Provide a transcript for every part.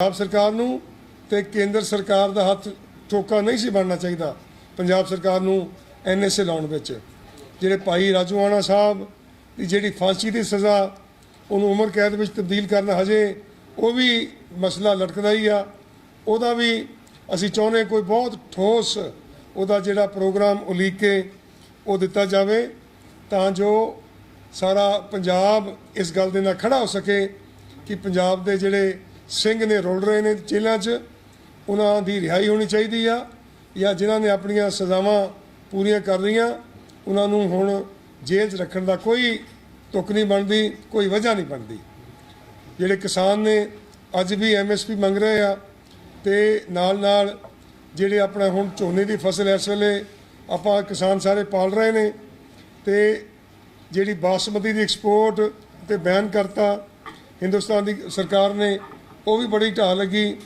ਪੰਜਾਬ ਸਰਕਾਰ ਨੂੰ ਤੇ ਕੇਂਦਰ ਸਰਕਾਰ ਦਾ ਹੱਥ ਠੋਕਾ ਨਹੀਂ ਸੀ ਬਣਨਾ ਚਾਹੀਦਾ ਪੰਜਾਬ ਸਰਕਾਰ ਨੂੰ ਐਨਐਸਏ ਲਾਉਣ ਵਿੱਚ। ਜਿਹੜੇ ਭਾਈ ਰਾਜੂਆਣਾ ਸਾਹਿਬ ਦੀ ਜਿਹੜੀ ਫਾਂਸੀ ਦੀ ਸਜ਼ਾ, ਉਹਨੂੰ ਉਮਰ ਕੈਦ ਵਿੱਚ ਤਬਦੀਲ ਕਰਨਾ ਹਜੇ ਉਹ ਵੀ ਮਸਲਾ ਲਟਕਦਾ ਹੀ ਆ। ਉਹਦਾ ਵੀ ਅਸੀਂ ਚਾਹੁੰਦੇ ਕੋਈ ਬਹੁਤ ਠੋਸ ਉਹਦਾ ਜਿਹੜਾ ਪ੍ਰੋਗਰਾਮ ਉਲੀਕ ਕੇ ਉਹ ਦਿੱਤਾ ਜਾਵੇ ਤਾਂ ਜੋ ਸਾਰਾ ਪੰਜਾਬ ਇਸ ਗੱਲ ਦੇ ਨਾਲ ਖੜਾ ਹੋ ਸਕੇ ਕਿ ਪੰਜਾਬ ਦੇ ਜਿਹੜੇ ਸਿੰਘ ਨੇ ਰੁਲ ਰਹੇ ਨੇ ਜੇਲ੍ਹਾਂ 'ਚ, ਉਹਨਾਂ ਦੀ ਰਿਹਾਈ ਹੋਣੀ ਚਾਹੀਦੀ ਆ, ਜਾਂ ਜਿਨ੍ਹਾਂ ਨੇ ਆਪਣੀਆਂ ਸਜ਼ਾਵਾਂ ਪੂਰੀਆਂ ਕਰ ਰਹੀਆਂ, ਉਹਨਾਂ ਨੂੰ ਹੁਣ ਜੇਲ੍ਹ 'ਚ ਰੱਖਣ ਦਾ ਕੋਈ ਤੁਕ ਨਹੀਂ ਬਣਦੀ, ਕੋਈ ਵਜ੍ਹਾ ਨਹੀਂ ਬਣਦੀ। ਜਿਹੜੇ ਕਿਸਾਨ ਨੇ ਅੱਜ ਵੀ ਐਮਐਸਪੀ ਮੰਗ ਰਹੇ ਆ, ਤੇ ਨਾਲ ਨਾਲ ਜਿਹੜੇ ਆਪਣਾ ਹੁਣ ਝੋਨੇ ਦੀ ਫਸਲ ਇਸ ਵੇਲੇ ਆਪਾਂ ਕਿਸਾਨ ਸਾਰੇ ਪਾਲ ਰਹੇ ਨੇ, ਤੇ ਜਿਹੜੀ ਬਾਸਮਤੀ ਦੀ ਐਕਸਪੋਰਟ ਤੇ ਬੈਨ ਕਰਤਾ, ਹਿੰਦੁਸਤਾਨ ਦੀ ਸਰਕਾਰ ਨੇ ਉਹ ਵੀ ਬੜੀ ਢਾਹ ਲੱਗੀ।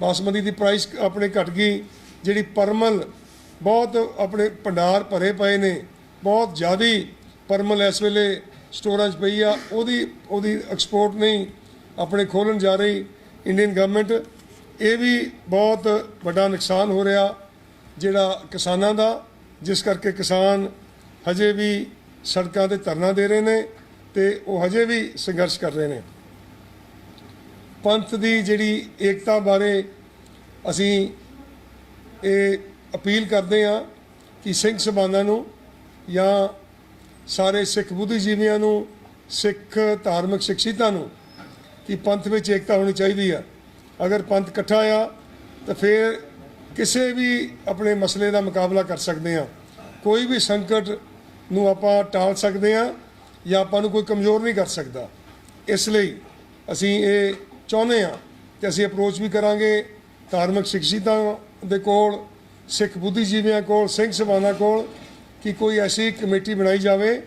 ਬਾਸਮਤੀ ਦੀ ਪ੍ਰਾਈਸ ਆਪਣੇ ਘਟ ਗਈ। ਜਿਹੜੀ ਪਰਮਲ ਬਹੁਤ ਆਪਣੇ ਭੰਡਾਰ ਭਰੇ ਪਏ ਨੇ। ਬਹੁਤ ਜ਼ਿਆਦੀ ਪਰਮਲ ਇਸ ਵੇਲੇ ਸਟੋਰਾਂ 'ਚ ਪਈ ਆ। ਉਹਦੀ ਉਹਦੀ ਐਕਸਪੋਰਟ ਨਹੀਂ ਆਪਣੇ ਖੋਲਣ ਜਾ ਰਹੀ। ਇੰਡੀਅਨ ਗਵਰਨਮੈਂਟ ਇਹ ਵੀ ਬਹੁਤ ਵੱਡਾ ਨੁਕਸਾਨ ਹੋ ਰਿਹਾ ਜਿਹੜਾ ਕਿਸਾਨਾਂ ਦਾ। ਜਿਸ ਕਰਕੇ ਕਿਸਾਨ ਹਜੇ ਵੀ ਸੜਕਾਂ ਤੇ ਧਰਨਾ ਦੇ ਰਹੇ ਨੇ ਤੇ ਉਹ ਹਜੇ ਵੀ ਸੰਘਰਸ਼ ਕਰ ਰਹੇ ਨੇ। ਪੰਥ ਦੀ ਜਿਹੜੀ ਏਕਤਾ ਬਾਰੇ ਅਸੀਂ ਇਹ ਅਪੀਲ ਕਰਦੇ ਹਾਂ ਕਿ ਸਿੰਘ ਸਭਾਨਾਂ ਨੂੰ ਜਾਂ ਸਾਰੇ ਸਿੱਖ ਬੁੱਧੀਜੀਵੀਆਂ ਨੂੰ, ਸਿੱਖ ਧਾਰਮਿਕ ਸ਼ਖਸੀਅਤਾਂ ਨੂੰ ਕਿ ਪੰਥ ਵਿੱਚ ਏਕਤਾ ਹੋਣੀ ਚਾਹੀਦੀ ਆ। ਅਗਰ ਪੰਥ ਇਕੱਠਾ ਆ, ਤਾਂ ਫਿਰ ਕਿਸੇ ਵੀ ਆਪਣੇ ਮਸਲੇ ਦਾ ਮੁਕਾਬਲਾ ਕਰ ਸਕਦੇ ਆ ਕੋਈ ਵੀ ਸੰਕਟ ਨੂੰ ਆਪਾਂ ਟਾਲ ਸਕਦੇ ਆ ਜਾਂ ਆਪਾਂ ਨੂੰ ਕੋਈ ਕਮਜ਼ੋਰ ਨਹੀਂ ਕਰ ਸਕਦਾ। ਇਸ ਲਈ ਅਸੀਂ ਇਹ ਚਾਹੁੰਦੇ ਆ ਕਿ ਅਸੀਂ ਅਪਰੋਚ ਵੀ ਕਰਾਂਗੇ, ਧਾਰਮਿਕ ਸ਼ਖਸੀਅਤਾਂ ਦੇ ਕੋਲ, ਸਿੱਖ ਬੁੱਧੀਜੀਵੀਆਂ ਕੋਲ, ਸਿੰਘ ਸਭਾਵਾਂ ਕੋਲ, ਕਿ ਕੋਈ ਐਸੀ ਕਮੇਟੀ ਬਣਾਈ ਜਾਵੇ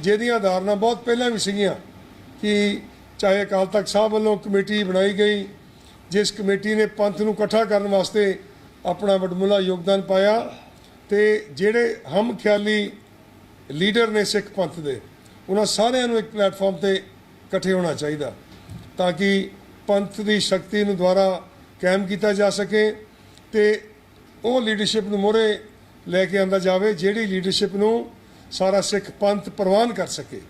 ਜਿਹਦੀਆਂ ਧਾਰਨਾ ਬਹੁਤ ਪਹਿਲਾਂ ਵੀ ਸੀਗੀਆਂ ਕਿ ਚਾਹੇ ਅਕਾਲ ਤਖਤ ਸਾਹਿਬ ਵੱਲੋਂ ਕਮੇਟੀ ਬਣਾਈ ਗਈ, ਜਿਸ ਕਮੇਟੀ ਨੇ ਪੰਥ ਨੂੰ ਇਕੱਠਾ ਕਰਨ ਵਾਸਤੇ ਆਪਣਾ ਵੱਡਮੁੱਲਾ ਯੋਗਦਾਨ ਪਾਇਆ ਤੇ ਜਿਹੜੇ ਹਮ ਖਿਆਲੀ ਲੀਡਰ ਨੇ ਸਿੱਖ ਪੰਥ ਦੇ, ਉਹਨਾਂ ਸਾਰਿਆਂ ਨੂੰ ਇੱਕ ਪਲੇਟਫਾਰਮ ਤੇ ਇਕੱਠੇ ਹੋਣਾ ਚਾਹੀਦਾ ਤਾਂ ਕਿ ਪੰਥ ਦੀ ਸ਼ਕਤੀ ਨੂੰ ਦੁਆਰਾ ਕਾਇਮ ਕੀਤਾ ਜਾ ਸਕੇ ਤੇ ਉਹ ਲੀਡਰਸ਼ਿਪ ਨੂੰ ਮੋਰੇ ਲੈ ਕੇ ਆਂਦਾ ਜਾਵੇ, ਜਿਹੜੀ ਲੀਡਰਸ਼ਿਪ ਨੂੰ ਸਾਰਾ ਸਿੱਖ ਪੰਥ ਪ੍ਰਵਾਨ ਕਰ ਸਕੇ।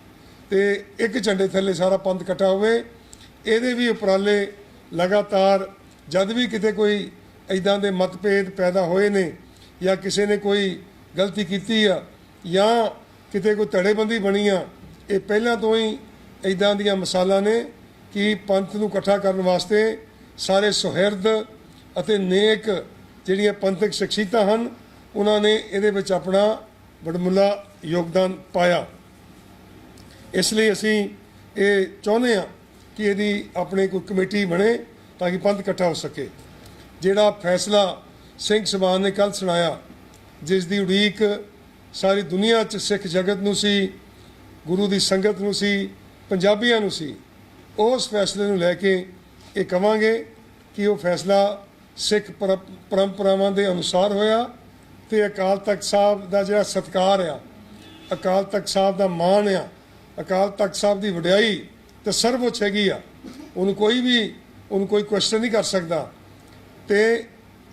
ਤੇ ਇੱਕ ਝੰਡੇ ਥੱਲੇ ਸਾਰਾ ਪੰਥ ਇਕੱਠਾ ਹੋਵੇ, ਇਹਦੇ ਵੀ ਉਪਰਾਲੇ ਲਗਾਤਾਰ, ਜਦ ਵੀ ਕਿਤੇ ਕੋਈ ਐਦਾਂ ਦੇ ਮਤਭੇਦ ਪੈਦਾ ਹੋਏ ਨੇ ਜਾਂ ਕਿਸੇ ਨੇ ਕੋਈ ਗਲਤੀ ਕੀਤੀ ਆ ਜਾਂ ਕਿਤੇ ਕੋਈ ਧੜੇਬੰਦੀ ਬਣੀ ਆ, ਇਹ ਪਹਿਲਾਂ ਤੋਂ ਹੀ ਐਦਾਂ ਦੀਆਂ ਮਿਸਾਲਾਂ ਨੇ ਕਿ ਪੰਥ ਨੂੰ ਇਕੱਠਾ ਕਰਨ ਵਾਸਤੇ ਸਾਰੇ ਸੁਹਿਰਦ ਅਤੇ ਨੇਕ ਜਿਹੜੀਆਂ ਪੰਥਕ ਸ਼ਖਸੀਅਤਾਂ ਹਨ, ਉਹਨਾਂ ਨੇ ਇਹਦੇ ਵਿੱਚ ਆਪਣਾ ਬੜਮੁੱਲਾ ਯੋਗਦਾਨ ਪਾਇਆ। ਇਸ ਲਈ ਅਸੀਂ ਇਹ ਚਾਹੁੰਦੇ ਹਾਂ ਕਿ ਇਹਦੀ ਆਪਣੀ ਕੋਈ ਕਮੇਟੀ ਬਣੇ ਤਾਂ ਕਿ ਪੰਥ ਇਕੱਠਾ ਹੋ ਸਕੇ। ਜਿਹੜਾ ਫੈਸਲਾ ਸਿੰਘ ਸਭਾਨ ਨੇ ਕੱਲ ਸੁਣਾਇਆ, ਜਿਸ ਦੀ ਉਡੀਕ ਸਾਰੀ ਦੁਨੀਆ 'ਚ ਸਿੱਖ ਜਗਤ ਨੂੰ ਸੀ, ਗੁਰੂ ਦੀ ਸੰਗਤ ਨੂੰ ਸੀ, ਪੰਜਾਬੀਆਂ ਨੂੰ ਸੀ ਉਸ ਫੈਸਲੇ ਨੂੰ ਲੈ ਕੇ ਇਹ ਕਵਾਂਗੇ ਕਿ ਉਹ ਫੈਸਲਾ ਸਿੱਖ ਪਰੰਪਰਾਵਾਂ ਦੇ ਅਨੁਸਾਰ ਹੋਇਆ ਤੇ ਅਕਾਲ ਤਖਤ ਸਾਹਿਬ ਦਾ ਜਿਹੜਾ ਸਤਕਾਰ ਆ, ਅਕਾਲ ਤਖਤ ਸਾਹਿਬ ਦਾ ਮਾਣ ਆ, ਅਕਾਲ ਤਖਤ ਸਾਹਿਬ ਦੀ ਵਡਿਆਈ ਤੇ ਸਰਵਉੱਚ ਹੈਗੀ ਆ। ਉਹਨੂੰ ਕੋਈ ਵੀ, ਉਹਨੂੰ ਕੋਈ ਕੁਐਸਚਨ ਨਹੀਂ ਕਰ ਸਕਦਾ। ਤੇ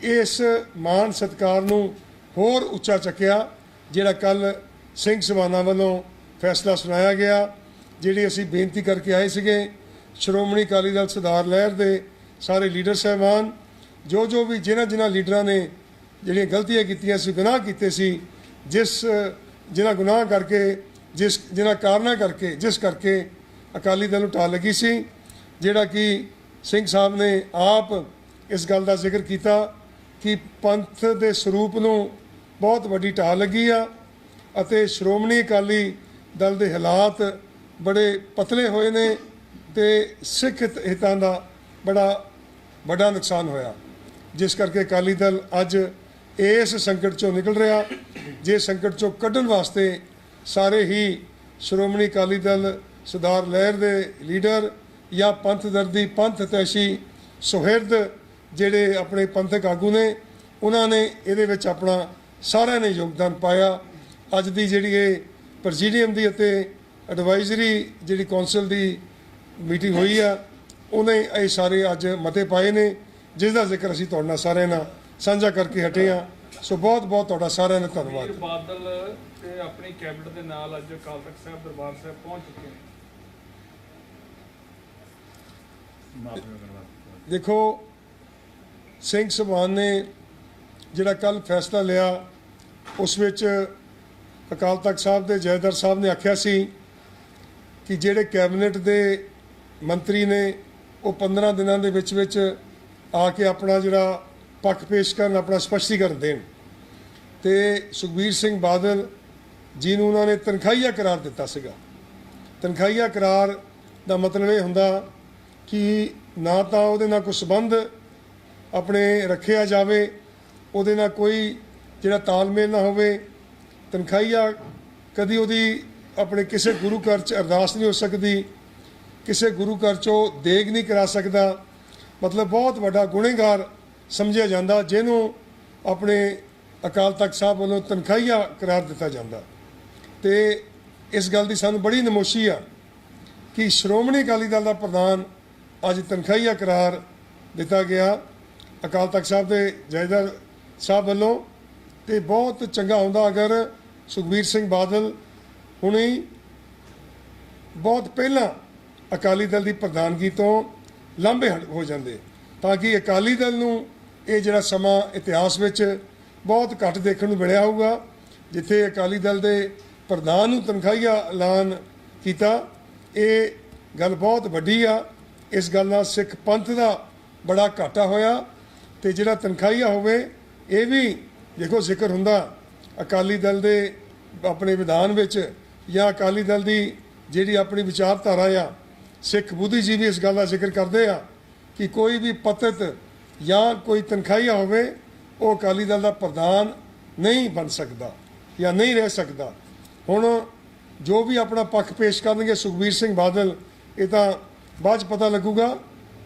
ਇਸ ਮਾਣ ਸਤਕਾਰ ਨੂੰ ਹੋਰ ਉੱਚਾ ਚੱਕਿਆ, ਜਿਹੜਾ ਕੱਲ ਸਿੰਘ ਸਭਾਨਾ ਵੱਲੋਂ ਫੈਸਲਾ ਸੁਣਾਇਆ ਗਿਆ, ਜਿਹੜੀ ਅਸੀਂ ਬੇਨਤੀ ਕਰਕੇ ਆਏ ਸੀਗੇ ਸ਼੍ਰੋਮਣੀ ਅਕਾਲੀ ਦਲ ਸੁਧਾਰ ਲਹਿਰ ਦੇ ਸਾਰੇ ਲੀਡਰ ਸਹਿਬਾਨ, ਜੋ ਜੋ ਵੀ ਜਿਨ੍ਹਾਂ ਜਿਨ੍ਹਾਂ ਲੀਡਰਾਂ ਨੇ ਜਿਹੜੀਆਂ ਗਲਤੀਆਂ ਕੀਤੀਆਂ ਸੀ, ਗੁਨਾਹ ਕੀਤੇ ਸੀ, ਜਿਸ, ਜਿਨ੍ਹਾਂ ਗੁਨਾਹ ਕਰਕੇ, ਜਿਸ, ਜਿਨ੍ਹਾਂ ਕਾਰਨਾਂ ਕਰਕੇ, ਜਿਸ ਕਰਕੇ ਅਕਾਲੀ ਦਲ ਨੂੰ ਢਾਹ ਲੱਗੀ ਸੀ, ਜਿਹੜਾ ਕਿ ਸਿੰਘ ਸਾਹਿਬ ਨੇ ਆਪ ਇਸ ਗੱਲ ਦਾ ਜ਼ਿਕਰ ਕੀਤਾ ਕਿ ਪੰਥ ਦੇ ਸਰੂਪ ਨੂੰ ਬਹੁਤ ਵੱਡੀ ਢਾਹ ਲੱਗੀ ਆ ਅਤੇ ਸ਼੍ਰੋਮਣੀ ਅਕਾਲੀ ਦਲ ਦੇ ਹਾਲਾਤ ਬੜੇ ਪਤਲੇ ਹੋਏ ਨੇ। ਤੇ ਸਿੱਖ ਹਿਤ- ਹਿੱਤਾਂ ਦਾ ਬੜਾ ਵੱਡਾ ਨੁਕਸਾਨ ਹੋਇਆ। ਜਿਸ ਕਰਕੇ ਅਕਾਲੀ ਦਲ ਅੱਜ ਇਸ ਸੰਕਟ ਚੋਂ ਨਿਕਲ ਰਿਹਾ। ਜੇ ਸੰਕਟ ਚੋਂ ਕੱਢਣ ਵਾਸਤੇ ਸਾਰੇ ਹੀ ਸ਼੍ਰੋਮਣੀ ਅਕਾਲੀ ਦਲ ਸਰਦਾਰ ਲਹਿਰ ਦੇ ਲੀਡਰ ਜਾਂ ਪੰਥ ਦਰਦੀ ਪੰਥ ਤੈਸ਼ੀ ਸੁਹਿਰਦ ਜਿਹੜੇ ਆਪਣੇ ਪੰਥਕ ਆਗੂ ਨੇ, ਉਹਨਾਂ ਨੇ ਇਹਦੇ ਵਿੱਚ ਆਪਣਾ ਸਾਰਿਆਂ ਨੇ ਯੋਗਦਾਨ ਪਾਇਆ। ਅੱਜ ਦੀ ਜਿਹੜੀ ਇਹ ਪ੍ਰੈਜ਼ੀਡੀਅਮ ਦੀ ਅਤੇ ਐਡਵਾਈਜ਼ਰੀ ਜਿਹੜੀ ਕੌਂਸਲ ਦੀ ਮੀਟਿੰਗ ਹੋਈ ਆ। ਉਹਨੇ ਇਹ ਸਾਰੇ ਅੱਜ ਮਤੇ ਪਾਏ ਨੇ ਜਿਸ ਦਾ ਜ਼ਿਕਰ ਅਸੀਂ ਤੁਹਾਡੇ ਨਾਲ ਸਾਰਿਆਂ ਨਾਲ ਸਾਂਝਾ ਕਰਕੇ ਹਟੇ ਹਾਂ। ਸੋ ਬਹੁਤ ਬਹੁਤ ਤੁਹਾਡਾ ਸਾਰਿਆਂ ਦਾ ਧੰਨਵਾਦ। ਬਾਦਲ ਤੇ ਆਪਣੀ ਕੈਬਨਿਟ ਦੇ ਨਾਲ ਅੱਜ ਅਕਾਲ ਤਖਤ ਸਾਹਿਬ ਦਰਬਾਰ ਸਾਹਿਬ ਪਹੁੰਚ ਚੁੱਕੇ ਨੇ। ਦੇਖੋ ਸਿੰਘ ਸਭਾਨ ਨੇ ਜਿਹੜਾ ਕੱਲ ਫੈਸਲਾ ਲਿਆ ਉਸ ਵਿੱਚ ਅਕਾਲ ਤਖਤ ਸਾਹਿਬ ਦੇ ਜੈਦਰ ਸਾਹਿਬ ਨੇ ਆਖਿਆ ਸੀ ਕਿ ਜਿਹੜੇ ਕੈਬਨਿਟ ਦੇ ਮੰਤਰੀ ਨੇ ਉਹ 15 ਦਿਨਾਂ ਦੇ ਵਿੱਚ ਵਿੱਚ ਆ ਕੇ ਆਪਣਾ ਜਿਹੜਾ ਪੱਖ ਪੇਸ਼ ਕਰਨ, ਆਪਣਾ ਸਪਸ਼ਟੀਕਰਨ ਦੇਣ। ਤੇ ਸੁਖਬੀਰ ਸਿੰਘ ਬਾਦਲ ਜੀ ਨੂੰ ਉਹਨਾਂ ਨੇ ਤਨਖਾਹੀਆ ਕਰਾਰ ਦਿੱਤਾ ਸੀਗਾ। ਤਨਖਾਹੀਆ ਕਰਾਰ ਦਾ ਮਤਲਬ ਇਹ ਹੁੰਦਾ ਕਿ ਨਾ ਤਾਂ ਉਹਦੇ ਨਾਲ ਕੋਈ ਸਬੰਧ ਆਪਣੇ ਰੱਖਿਆ ਜਾਵੇ, ਉਹਦੇ ਨਾਲ ਕੋਈ ਜਿਹੜਾ ਤਾਲਮੇਲ ਨਾ ਹੋਵੇ। ਤਨਖਾਹੀਆ ਕਦੀ ਉਹਦੀ ਆਪਣੇ ਕਿਸੇ ਗੁਰੂ ਘਰ ਚ ਅਰਦਾਸ ਨਹੀਂ ਹੋ ਸਕਦੀ। ਕਿਸੇ ਗੁਰੂ ਘਰ ਚੋਂ ਦੇਗ ਨਹੀਂ ਕਰਾ ਸਕਦਾ। ਮਤਲਬ ਬਹੁਤ ਵੱਡਾ ਗੁਨੇਗਾਰ ਸਮਝਿਆ ਜਾਂਦਾ, ਜਿਹਨੂੰ ਆਪਣੇ ਅਕਾਲ ਤਖਤ ਸਾਹਿਬ ਵੱਲੋਂ ਤਨਖਾਹੀਆ ਕਰਾਰ ਦਿੱਤਾ ਜਾਂਦਾ। ਤੇ ਇਸ ਗੱਲ ਦੀ ਸਾਨੂੰ ਬੜੀ ਨਮੋਸ਼ੀ ਆ ਕਿ ਸ਼੍ਰੋਮਣੀ ਅਕਾਲੀ ਦਲ ਦਾ ਪ੍ਰਧਾਨ ਅੱਜ ਤਨਖਾਹੀਆ ਕਰਾਰ ਦਿੱਤਾ ਗਿਆ। ਅਕਾਲ ਤਖਤ ਸਾਹਿਬ ਦੇ ਜੈਦਰ ਸਾਹਿਬ ਵੱਲੋਂ ਤੇ ਬਹੁਤ ਚੰਗਾ ਹੁੰਦਾ ਅਗਰ ਸੁਖਬੀਰ ਸਿੰਘ ਬਾਦਲ ਹੁਣੇ ਬਹੁਤ ਪਹਿਲਾਂ ਅਕਾਲੀ ਦਲ ਦੀ ਪ੍ਰਧਾਨਗੀ ਤੋਂ ਲਾਂਭੇ ਹਟ- ਹੋ ਜਾਂਦੇ। ਤਾਂ ਕਿ ਅਕਾਲੀ ਦਲ ਨੂੰ ਇਹ ਜਿਹੜਾ ਸਮਾਂ ਇਤਿਹਾਸ ਵਿੱਚ ਬਹੁਤ ਘੱਟ ਦੇਖਣ ਨੂੰ ਮਿਲਿਆ ਹੋਊਗਾ, ਜਿੱਥੇ ਅਕਾਲੀ ਦਲ ਦੇ ਪ੍ਰਧਾਨ ਨੂੰ ਤਨਖਾਹੀਆ ਐਲਾਨ ਕੀਤਾ, ਇਹ ਗੱਲ ਬਹੁਤ ਵੱਡੀ ਆ। ਇਸ ਗੱਲ ਨਾਲ ਸਿੱਖ ਪੰਥ ਦਾ ਬੜਾ ਘਾਟਾ ਹੋਇਆ ਤੇ ਜਿਹੜਾ ਤਨਖਾਹੀਆ ਹੋਵੇ, ਇਹ ਵੀ ਦੇਖੋ ਜ਼ਿਕਰ ਹੁੰਦਾ ਅਕਾਲੀ ਦਲ ਦੇ ਆਪਣੇ ਵਿਧਾਨ ਵਿੱਚ ਜਾਂ ਅਕਾਲੀ ਦਲ ਦੀ ਜਿਹੜੀ ਆਪਣੀ ਵਿਚਾਰਧਾਰਾ ਆ ਸਿੱਖ ਬੁੱਧੀ ਜੀ ਵੀ ਇਸ ਗੱਲ ਦਾ ਜ਼ਿਕਰ ਕਰਦੇ ਆ ਕਿ ਕੋਈ ਵੀ ਪਤਿਤ ਜਾਂ ਕੋਈ ਤਨਖਾਹੀਆ ਹੋਵੇ, ਉਹ ਅਕਾਲੀ ਦਲ ਦਾ ਪ੍ਰਧਾਨ ਨਹੀਂ ਬਣ ਸਕਦਾ ਜਾਂ ਨਹੀਂ ਰਹਿ ਸਕਦਾ। ਹੁਣ ਜੋ ਵੀ ਆਪਣਾ ਪੱਖ ਪੇਸ਼ ਕਰਨਗੇ ਸੁਖਬੀਰ ਸਿੰਘ ਬਾਦਲ, ਇਹ ਤਾਂ ਬਾਅਦ ਚ ਪਤਾ ਲੱਗੂਗਾ,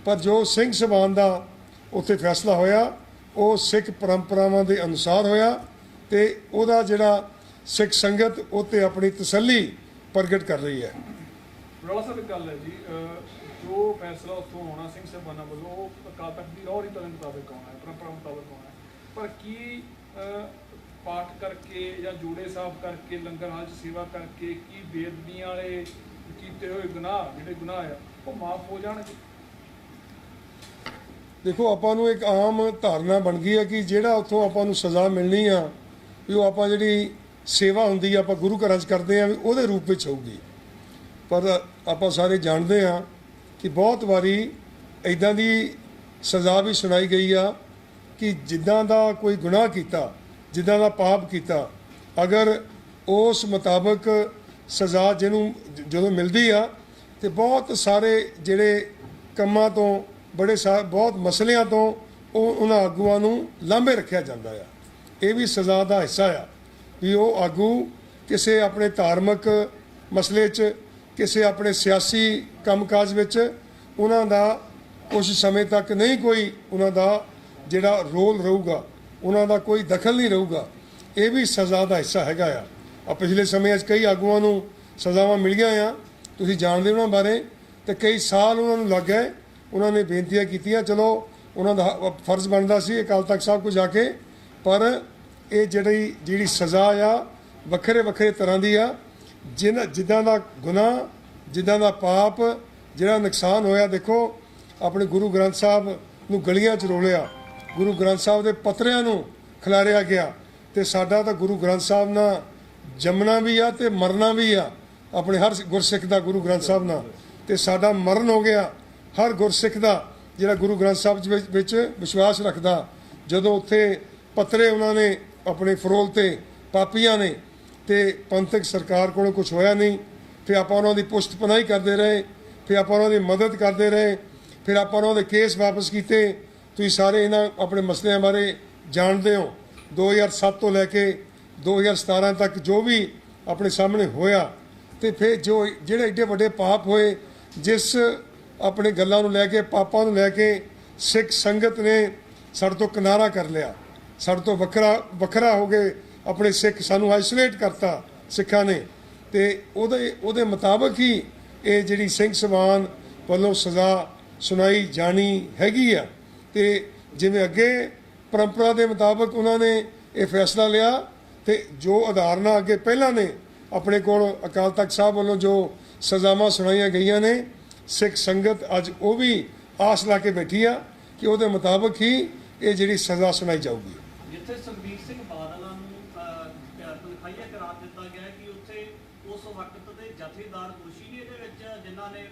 ਪਰ ਜੋ ਸਿੰਘ ਸਭਾਨ ਦਾ ਉੱਥੇ ਫੈਸਲਾ ਹੋਇਆ, ਉਹ ਸਿੱਖ ਪਰੰਪਰਾਵਾਂ ਦੇ ਅਨੁਸਾਰ ਹੋਇਆ ਤੇ ਉਹਦਾ ਜਿਹੜਾ ਸਿੱਖ ਸੰਗਤ ਉਹ 'ਤੇ ਆਪਣੀ ਤਸੱਲੀ ਪ੍ਰਗਟ ਕਰ ਰਹੀ ਹੈ। ਰੌਲਾ ਸਾਹਿਬ ਇੱਕ ਗੱਲ ਹੈ ਜੀ ਜੋ ਫੈਸਲਾ ਉੱਥੋਂ ਹੋਣਾ, ਸਿੰਘ ਸਾਹਿਬਾਨਾਂ ਵੱਲੋਂ, ਉਹ ਅਕਾਲ ਤਖਤ ਦੀ ਰੋਹ ਰੀਤਾਂ ਦੇ ਮੁਤਾਬਕ ਆਉਣਾ ਹੈ, ਪਰੰਪਰਾ ਮੁਤਾਬਕ ਆਉਣਾ ਹੈ। ਪਰ ਕੀ ਪਾਠ ਕਰਕੇ ਜਾਂ ਜੋੜੇ ਸਾਫ਼ ਕਰਕੇ, ਲੰਗਰ ਹਾਲ 'ਚ ਸੇਵਾ ਕਰਕੇ, ਕੀ ਬੇਅਦਬੀਆਂ ਵਾਲੇ ਕੀਤੇ ਹੋਏ ਗੁਨਾਹ, ਜਿਹੜੇ ਗੁਨਾਹ ਆ, ਉਹ ਮਾਫ ਹੋ ਜਾਣਗੇ? ਦੇਖੋ, ਆਪਾਂ ਨੂੰ ਇੱਕ ਆਮ ਧਾਰਨਾ ਬਣ ਗਈ ਹੈ ਕਿ ਜਿਹੜਾ ਉੱਥੋਂ ਆਪਾਂ ਨੂੰ ਸਜ਼ਾ ਮਿਲਣੀ ਆ, ਵੀ ਉਹ ਆਪਾਂ ਜਿਹੜੀ ਸੇਵਾ ਹੁੰਦੀ ਆ, ਆਪਾਂ ਗੁਰੂ ਘਰਾਂ 'ਚ ਕਰਦੇ ਆ, ਵੀ ਉਹਦੇ ਰੂਪ ਵਿੱਚ ਹੋਊਗੀ। ਪਰ ਆਪਾਂ ਸਾਰੇ ਜਾਣਦੇ ਹਾਂ ਕਿ ਬਹੁਤ ਵਾਰੀ ਇਦਾਂ ਦੀ ਸਜ਼ਾ ਵੀ ਸੁਣਾਈ ਗਈ ਆ ਕਿ ਜਿੱਦਾਂ ਦਾ ਕੋਈ ਗੁਨਾਹ ਕੀਤਾ, ਜਿੱਦਾਂ ਦਾ ਪਾਪ ਕੀਤਾ, ਅਗਰ ਉਸ ਮੁਤਾਬਕ ਸਜ਼ਾ ਜਿਹਨੂੰ ਜਦੋਂ ਮਿਲਦੀ ਆ ਤੇ ਬਹੁਤ ਸਾਰੇ ਜਿਹੜੇ ਕੰਮਾਂ ਤੋਂ, ਬੜੇ ਸਾ, ਬਹੁਤ ਮਸਲਿਆਂ ਤੋਂ ਉਹ ਉਹਨਾਂ ਆਗੂਆਂ ਨੂੰ ਲਾਂਭੇ ਰੱਖਿਆ ਜਾਂਦਾ ਆ। ਇਹ ਵੀ ਸਜ਼ਾ ਦਾ ਹਿੱਸਾ ਆ ਵੀ ਉਹ ਆਗੂ ਕਿਸੇ ਆਪਣੇ ਧਾਰਮਿਕ ਮਸਲੇ 'ਚ ਕਿਸੇ ਆਪਣੇ ਸਿਆਸੀ ਕੰਮਕਾਜ ਵਿੱਚ ਉਹਨਾਂ ਦਾ ਕੁਝ ਸਮੇਂ ਤੱਕ ਨਹੀਂ ਕੋਈ ਉਹਨਾਂ ਦਾ ਜਿਹੜਾ ਰੋਲ ਰਹੂਗਾ, ਉਹਨਾਂ ਦਾ ਕੋਈ ਦਖਲ ਨਹੀਂ ਰਹੂਗਾ, ਇਹ ਵੀ ਸਜ਼ਾ ਦਾ ਹਿੱਸਾ ਹੈਗਾ ਆ। ਆ ਪਿਛਲੇ ਸਮੇਂ 'ਚ ਕਈ ਆਗੂਆਂ ਨੂੰ ਸਜ਼ਾਵਾਂ ਮਿਲੀਆਂ ਆ। ਤੁਸੀਂ ਜਾਣਦੇ ਹੋ ਉਹਨਾਂ ਬਾਰੇ ਤੇ ਕਈ ਸਾਲ ਉਹਨਾਂ ਨੂੰ ਲੱਗ ਗਏ, ਉਹਨਾਂ ਨੇ ਬੇਨਤੀਆਂ ਕੀਤੀਆਂ, ਚਲੋ ਉਹਨਾਂ ਦਾ ਫਰਜ਼ ਬਣਦਾ ਸੀ ਅਕਾਲ ਤਖਤ ਸਾਹਿਬ ਕੋ ਜਾ ਕੇ, ਪਰ ਇਹ ਜਿਹੜੀ ਜਿਹੜੀ ਸਜ਼ਾ ਆ ਵੱਖਰੇ ਵੱਖਰੇ ਤਰ੍ਹਾਂ ਦੀ ਆ। ਜਿਨ੍ਹਾਂ ਜਿੱਦਾਂ ਦਾ ਗੁਨਾਹ, ਜਿੱਦਾਂ ਦਾ ਪਾਪ, ਜਿਹੜਾ ਨੁਕਸਾਨ ਹੋਇਆ, ਦੇਖੋ, ਆਪਣੇ ਗੁਰੂ ਗ੍ਰੰਥ ਸਾਹਿਬ ਨੂੰ ਗਲੀਆਂ 'ਚ ਰੋਲਿਆ। ਗੁਰੂ ਗ੍ਰੰਥ ਸਾਹਿਬ ਦੇ ਪੱਤਰਿਆਂ ਨੂੰ ਖਿਲਾਰਿਆ ਗਿਆ ਤੇ ਸਾਡਾ ਤਾਂ ਗੁਰੂ ਗ੍ਰੰਥ ਸਾਹਿਬ ਨਾਲ ਜੰਮਣਾ ਵੀ ਆ ਤੇ ਮਰਨਾ ਵੀ ਆ, ਆਪਣੇ ਹਰ ਗੁਰਸਿੱਖ ਦਾ ਗੁਰੂ ਗ੍ਰੰਥ ਸਾਹਿਬ ਨਾਲ। ਤੇ ਸਾਡਾ ਮਰਨ ਹੋ ਗਿਆ, ਹਰ ਗੁਰਸਿੱਖ ਦਾ, ਜਿਹੜਾ ਗੁਰੂ ਗ੍ਰੰਥ ਸਾਹਿਬ ਵਿੱਚ- ਵਿਸ਼ਵਾਸ ਰੱਖਦਾ। ਜਦੋਂ ਉੱਥੇ ਪੱਤਰੇ ਉਹਨਾਂ ਨੇ ਆਪਣੇ ਫਰੋਲ ਤੇ, ਪਾਪੀਆਂ ਨੇ ਤੇ ਪੰਥਕ ਸਰਕਾਰ ਕੋਲੋਂ ਕੁਝ ਹੋਇਆ ਨਹੀਂ, ਫਿਰ ਆਪਾਂ ਉਹਨਾਂ ਦੀ ਪੁਸ਼ਤ ਪਨਾਹੀ ਕਰਦੇ ਰਹੇ, ਫਿਰ ਆਪਾਂ ਉਹਨਾਂ ਦੀ ਮਦਦ ਕਰਦੇ ਰਹੇ, ਫਿਰ ਆਪਾਂ ਉਹਨਾਂ ਦੇ ਕੇਸ ਵਾਪਸ ਕੀਤੇ। ਤੁਸੀਂ ਸਾਰੇ ਇਹਨਾਂ ਆਪਣੇ ਮਸਲਿਆਂ ਬਾਰੇ ਜਾਣਦੇ ਹੋ। 2007 ਤੋਂ ਲੈ ਕੇ 2017 ਤੱਕ ਜੋ ਵੀ ਆਪਣੇ ਸਾਹਮਣੇ ਹੋਇਆ, ਤੇ ਫਿਰ ਜੋ ਜਿਹੜੇ ਏਡੇ ਵੱਡੇ ਪਾਪ ਹੋਏ, ਜਿਸ ਆਪਣੇ ਗੱਲਾਂ ਨੂੰ ਲੈ ਕੇ, ਪਾਪਾਂ ਨੂੰ ਲੈ ਕੇ ਸਿੱਖ ਸੰਗਤ ਨੇ ਸਾਡੇ ਤੋਂ ਕਿਨਾਰਾ ਕਰ ਲਿਆ। ਸਾਡੇ ਤੋਂ ਵੱਖਰਾ ਵੱਖਰਾ ਹੋ ਗਏ ਆਪਣੇ ਸਿੱਖ ਸਾਨੂੰ ਆਈਸੋਲੇਟ ਕਰਤਾ ਸਿੱਖਾਂ ਨੇ ਤੇ ਉਹਦੇ ਉਹਦੇ ਮੁਤਾਬਕ ਹੀ ਇਹ ਜਿਹੜੀ ਸਿੰਘ ਸਮਾਨ ਵੱਲੋਂ ਸਜ਼ਾ ਸੁਣਾਈ ਜਾਣੀ ਹੈਗੀ ਆ। ਤੇ ਜਿਵੇਂ ਅੱਗੇ ਪਰੰਪਰਾ ਦੇ ਮੁਤਾਬਕ ਉਹਨਾਂ ਨੇ ਇਹ ਫੈਸਲਾ ਲਿਆ ਤੇ ਜੋ ਆਧਾਰਨਾ ਅੱਗੇ ਪਹਿਲਾਂ ਨੇ, ਆਪਣੇ ਕੋਲ ਅਕਾਲ ਤਖਤ ਸਾਹਿਬ ਵੱਲੋਂ ਜੋ ਸਜ਼ਾਵਾਂ ਸੁਣਾਈਆਂ ਗਈਆਂ ਨੇ, ਸਿੱਖ ਸੰਗਤ ਅੱਜ ਉਹ ਵੀ ਆਸ ਲਾ ਕੇ ਬੈਠੀ ਆ ਕਿ ਉਹਦੇ ਮੁਤਾਬਕ ਹੀ ਇਹ ਜਿਹੜੀ ਸਜ਼ਾ ਸੁਣਾਈ ਜਾਊਗੀ। ਜਿੱਥੇ ਸੁਖਬੀਰ ਸਿੰਘ ਬਾਦਲ ਨੂੰ ਅਹ, ਤਨਖਾਹੀਆ ਕਰਾਰ ਦਿੱਤਾ ਗਿਆ ਹੈ ਕਿ ਉੱਥੇ ਉਸ ਵਕਤ ਦੇ ਜਥੇਦਾਰ ਦੋਸ਼ੀ ਨੇ ਇਹਦੇ ਵਿੱਚ ਜਿਨ੍ਹਾਂ ਨੇ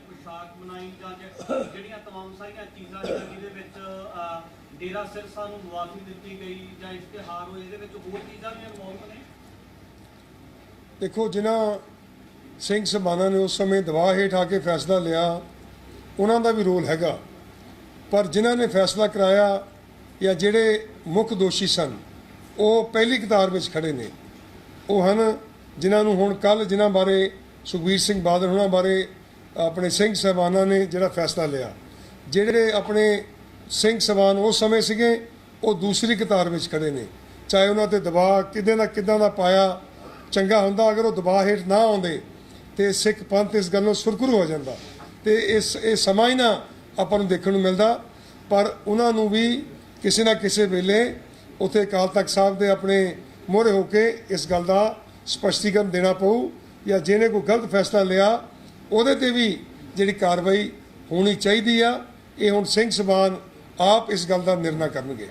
ਪੁਸ਼ਾਕ ਬਣਾਈ ਜਿਹੜੀਆਂ ਤਮਾਮ ਸਾਰੀਆਂ ਚੀਜ਼ਾਂ ਜਿਹਦੇ ਵਿੱਚ ਡੇਰਾ ਸਿਰਸਾ ਨੂੰ ਮੁਆਫੀ ਦਿੱਤੀ ਗਈ ਜਾਂ ਇਸ਼ਤਿਹਾਰ ਹੋਏ, ਇਹਦੇ ਵਿੱਚ ਹੋਰ ਚੀਜ਼ਾਂ ਵੀ ਇਨਵੋਲਵ ਨੇ? ਦੇਖੋ, ਜਿਨ੍ਹਾਂ ਸਿੰਘ ਸਭਾਨਾ ਨੇ ਉਸ ਸਮੇਂ ਦਬਾਅ ਹੇਠ ਆ ਕੇ ਫੈਸਲਾ ਲਿਆ, ਉਹਨਾਂ ਦਾ ਵੀ ਰੋਲ ਹੈਗਾ। ਪਰ ਜਿਨ੍ਹਾਂ ਨੇ ਫੈਸਲਾ ਕਰਾਇਆ ਜਾਂ ਜਿਹੜੇ ਮੁੱਖ ਦੋਸ਼ੀ ਸਨ, ਉਹ ਪਹਿਲੀ ਕਤਾਰ ਵਿੱਚ ਖੜੇ ਨੇ। ਉਹ ਹਨ ਜਿਨ੍ਹਾਂ ਨੂੰ ਹੁਣ ਕੱਲ ਜਿਨ੍ਹਾਂ ਬਾਰੇ ਸੁਖਬੀਰ ਸਿੰਘ ਬਾਦਲ ਹੁਣਾਂ ਬਾਰੇ ਆਪਣੇ ਸਿੰਘ ਸਭਾਨਾ ਨੇ ਜਿਹੜਾ ਫੈਸਲਾ ਲਿਆ। ਜਿਹੜੇ ਆਪਣੇ ਸਿੰਘ ਸਭਾਨ ਉਸ ਸਮੇਂ ਸੀਗੇ, ਉਹ ਦੂਸਰੀ ਕਤਾਰ ਵਿੱਚ ਖੜੇ ਨੇ। ਚਾਹੇ ਉਹਨਾਂ ਤੇ ਦਬਾਅ ਕਿਦਾਂ ਦਾ ਕਿਦਾਂ ਦਾ ਪਾਇਆ ਚੰਗਾ ਹੁੰਦਾ, ਅਗਰ ਉਹ ਦਬਾਅ ਹੇਠ ਨਾ ਆਉਂਦੇ, ਤੇ ਸਿੱਖ ਪੰਥ ਇਸ ਗੱਲ ਨੂੰ ਸੁਰਖਰੂ ਹੋ ਜਾਂਦਾ। ਤੇ ਇਸ, ਇਹ ਸਮਾਂ ਹੀ ਨਾ ਆਪਾਂ ਨੂੰ ਦੇਖਣ ਨੂੰ ਮਿਲਦਾ। ਪਰ ਉਹਨਾਂ ਨੂੰ ਵੀ ਕਿਸੇ ਨਾ ਕਿਸੇ ਵੇਲੇ ਉਥੇ ਅਕਾਲ ਤਖਤ ਸਾਹਿਬ ਦੇ ਆਪਣੇ ਮੋਹਰੇ ਹੋ ਕੇ ਇਸ ਗੱਲ ਦਾ ਸਪਸ਼ਟੀਕਰਨ ਦੇਣਾ ਪਊ, ਜਾਂ ਜਿਹਨੇ ਕੋਈ ਗਲਤ ਫੈਸਲਾ ਲਿਆ ਉਹਦੇ ਤੇ ਵੀ ਜਿਹੜੀ ਕਾਰਵਾਈ ਹੋਣੀ ਚਾਹੀਦੀ ਆ, ਇਹ ਹੁਣ ਸਿੰਘ ਸਭਾਨ ਆਪ ਇਸ ਗੱਲ ਦਾ ਨਿਰਣਾ ਕਰਨਗੇ।